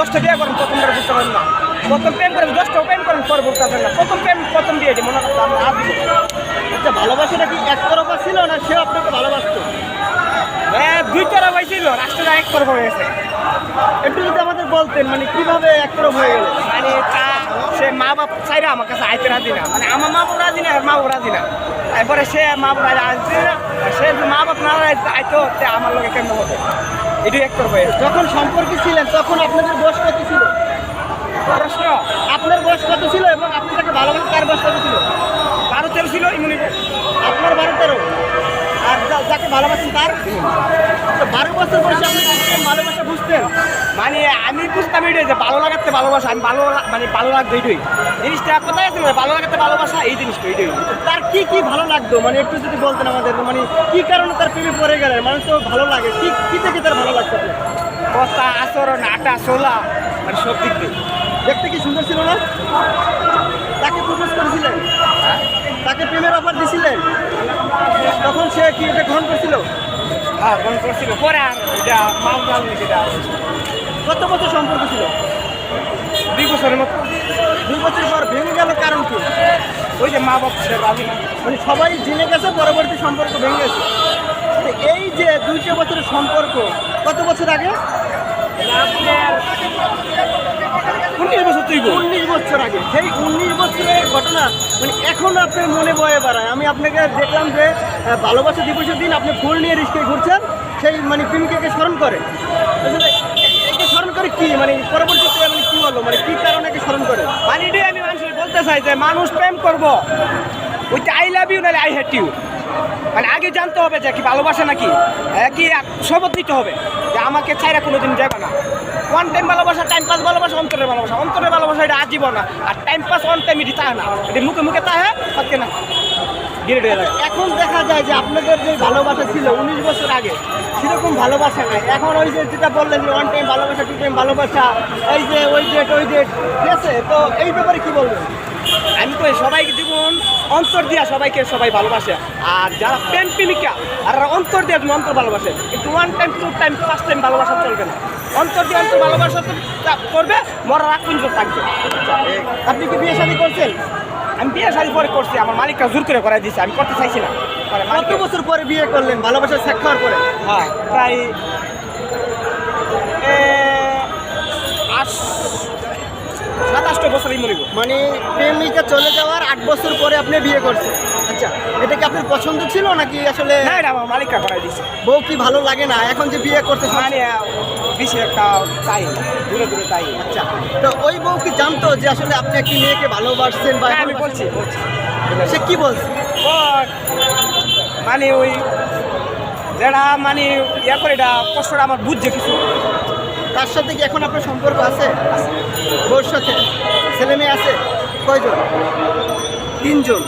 দশটা বিয়ে করেন প্রথমবার বুঝতে পারেন না। প্রথম প্রেম করেন দশটাও প্রেম করেন পরে বুঝতে পারেন না। প্রথম প্রেম প্রথম বিয়ে মনে করতে আমরা আর দিব আচ্ছা ভালোবাসাটা কি একতরফা ছিল না সে আপনাকে ভালোবাসতো? হ্যাঁ দুই তরা হয়েছিল রাষ্ট্রটা এক তরফ হয়ে গেছে। একটু যদি আমাদের বলতেন মানে কীভাবে একতরফ হয়ে গেল? মানে তা সে মা বাপ চাইরা আমার কাছে আইতে রাজি না। মানে আমার মা বাপ রাজি না আর মা বাপ রাজি না। তারপরে সে মা বাপ রাজি আসছে না সে মা বাপ না আইতো তে আমার লোকে কেমন হতো এটাই এক তরফ হয়ে যখন সম্পর্কে ছিলেন তখন আপনাদের বয়স কত ছিল? প্রশ্ন। আপনার বয়স কত ছিল এবং আপনি তাকে ভালোবাসেন তার বয়স কত ছিল? বারো তেরো ছিল ইমনি আপনার বারো তেরো। ভালোবাসেন তার? তো বারো বছর বয়সে আপনি ভালোবাসা বুঝতেন? মানে আমি বুঝতাম এটাই যে ভালো লাগাতে ভালোবাসা আমি ভালো মানে ভালো লাগতো এইটাই জিনিসটা কোথায় আছে না ভালো লাগাতে ভালোবাসা? এই জিনিসটা এইটাই তার কি কি ভালো লাগতো? মানে একটু যদি বলতেন আমাদের মানে কি কারণে তার প্রেমে পড়ে গেলেন? মানুষ তো ভালো লাগে। কি কি থেকে তার ভালো লাগতো কথা আচরণ আটা সোলা মানে সব দিক দিয়ে। দেখতে কি সুন্দর ছিল না তাকে প্রপোজ করেছিলেন তাকে প্রেমের অফার দিছিলেন তখন সে কি এটা গ্রহণ করছিল হ্যাঁ করছিল পরে আর এটা মাল মাল যেটা কত বছর সম্পর্ক ছিল? দুই বছরের মতো। দুই বছর পর ভেঙে গেল কারণ কি? ওই যে মা বাপ মানে সবাই জেনে গেছে পরবর্তী সম্পর্ক ভেঙে গেছে। এই যে দুইটা বছরের সম্পর্ক কত বছর আগে? উনিশ বছর তুই উনিশ বছর আগে। সেই ঘটনা মানে এখন আপনার মনে বয়ে বেড়ায়। আমি আপনাকে দেখলাম যে ভালোবাসা দিবসের দিন আপনি ফুল নিয়ে রিস্কে ঘুরছেন, সেই মানে প্রেমিকাকে স্মরণ করে। একে স্মরণ করে কি? মানে পরবর্তীতে মানে কি হলো মানে কি কারণে একে স্মরণ করে? মানে আমি মানুষের বলতে চাই যে, মানুষ প্রেম করব। ওইটা আই লাভ ইউ নাহলে আই হ্যাট ইউ মানে আগে জানতে হবে যে কি ভালোবাসা নাকি হ্যাঁ, কি শপথ নিতে হবে? যে আমাকে ছাইরা কোনোদিন যাবে না। ওয়ান টাইম ভালোবাসা টাইম পাস ভালোবাসা অন্তরের ভালোবাসা। অন্তরের ভালোবাসা এটা আজীবন না। আর টাইম পাস ওয়ান টাইম এটি তাহে না। এটি মুখে মুখে তাহে পাচ্ছে না। গিরে হয়ে এখন দেখা যায় যে আপনাদের যে ভালোবাসা ছিল উনিশ বছর আগে সেরকম ভালোবাসা নাই। এখন ওই যে যেটা বললেন যে ওয়ান টাইম ভালোবাসা টু টাইম ভালোবাসা এই যে ওই ডেট ওই ডেট ঠিক আছে? তো এই ব্যাপারে কি বলবেন? আমি কই সবাইকে জীবন অন্তর দিয়া সবাইকে সবাই ভালোবাসে। আর যারা প্রেম প্রেমিকা আর অন্তর দিয়া তুমি অন্তর ভালোবাসে কিন্তু one time two time first time ভালোবাসা চলবে না। অন্তর দিয়ে অন্তর ভালোবাসা তো করবে মরার রাগ পর্যন্ত থাকবে। আপনি কি বিয়ে শাদী করছেন? আমি বিয়ে শাড়ি পরে করছি আমার মালিকটা জোর করে করাই দিয়েছে আমি করতে চাইছি না। পরে কত বছর পরে বিয়ে করলেন? ভালোবাসার সাক্ষর করে হ্যাঁ প্রায় এ, আট সাতাশটা বছরই মরিব মানে প্রেমিকা চলে যাওয়ার আট বছর পরে আপনি বিয়ে করছেন আচ্ছা এটা কি আপনার পছন্দ ছিল নাকি আসলে না এটা আমার মালিকটা করাই দিয়েছে। বউ কি ভালো লাগে না? এখন যে বিয়ে করতে মানে বেশি একটা চাই না, দূরে দূরে চাই আচ্ছা তো ওই বউ কি জানতো যে আসলে আপনি একটি মেয়েকে ভালোবাসছেন বা আমি বলছি বলছি। সে কি বলছে? মানে ওই যেটা মানে ইয়া করে এটা কষ্টটা আমার বুঝছে কিছু। তার সাথে কি এখন আপনার সম্পর্ক আছে? বউর সাথে ছেলে মেয়ে আছে? কয়জন? তিনজন।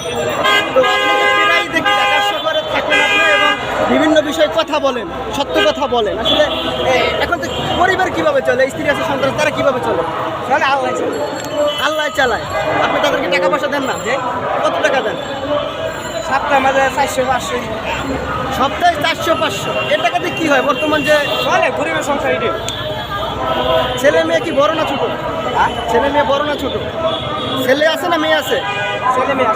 তো আপনাকে প্রায় দেখি ঢাকার শহরে থাকেন আপনি এবং বিভিন্ন বিষয়ে কথা বলেন সত্য কথা বলেন। আসলে এখন তো পরিবার কীভাবে চলে? স্ত্রী আছে সন্তান তারা কীভাবে চলে? তাহলে আল্লাহ আল্লাহ চালায়। আপনি তাদেরকে টাকা পয়সা দেন না? যে? কত টাকা দেন? সপ্তাহে মাঝে চারশো পাঁচশো। সপ্তাহে চারশো পাঁচশো। এ টাকাতে কি হয়? বর্তমান যে চলে গরিবের সংসার এটি ছেলে মেয়ে কি বড় না ছোট? হ্যাঁ? ছেলে মেয়ে বড় না ছোট? ছেলে আছে না মেয়ে আছে? ছেলে মেয়ে